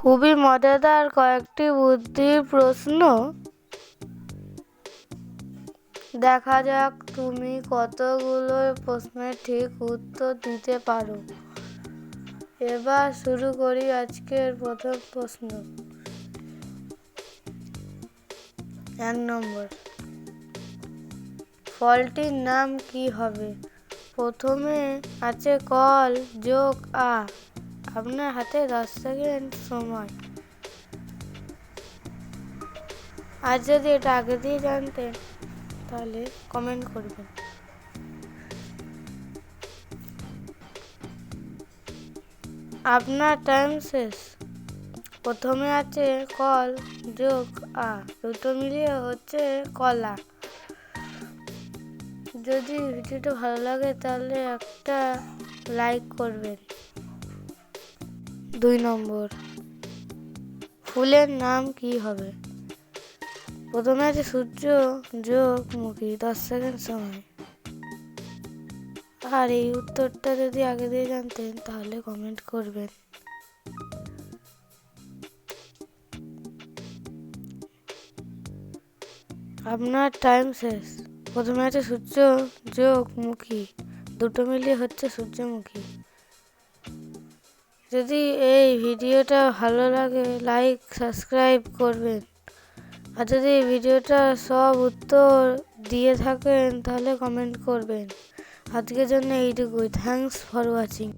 খুবই মজাদার কয়েকটি বুদ্ধির প্রশ্ন। দেখা যাক তুমি কতগুলো প্রশ্নের ঠিক উত্তর দিতে পারো। এবার শুরু করি আজকের প্রথম প্রশ্ন। এক নম্বর, ফলটির নাম কি হবে? প্রথমে আছে কল যোগ আ। আপনার হাতে দশ সেকেন্ড সময়। আর যদি এটা আগে দিয়ে জানতেন, তাহলে কমেন্ট করবেন। আপনার টাইম শেষ। প্রথমে আছে কল যোগ আ দুটো মিলিয়ে হচ্ছে কলা। যদি ভিডিওটা ভালো লাগে, তাহলে একটা লাইক করবেন। দুই নম্বর। ফুলের নাম কি হবে? প্রথমে আছে সূর্য, যোগ, মুখী, দশ সেকেন্ড সময়। আর এই উত্তরটা যদি আগে দিয়ে জানতেন, তাহলে কমেন্ট করবেন। আপনার টাইম শেষ। প্রথমে আছে সূর্য, যোগ, মুখী। দুটো মিলিয়ে হচ্ছে সূর্যমুখী। যদি এই ভিডিওটা ভালো লাগে লাইক সাবস্ক্রাইব করবেন। আর যদি ভিডিওটা সব উত্তর দিয়ে থাকেন, তাহলে কমেন্ট করবেন। আজকের জন্য এইটুকুই। Thanks for watching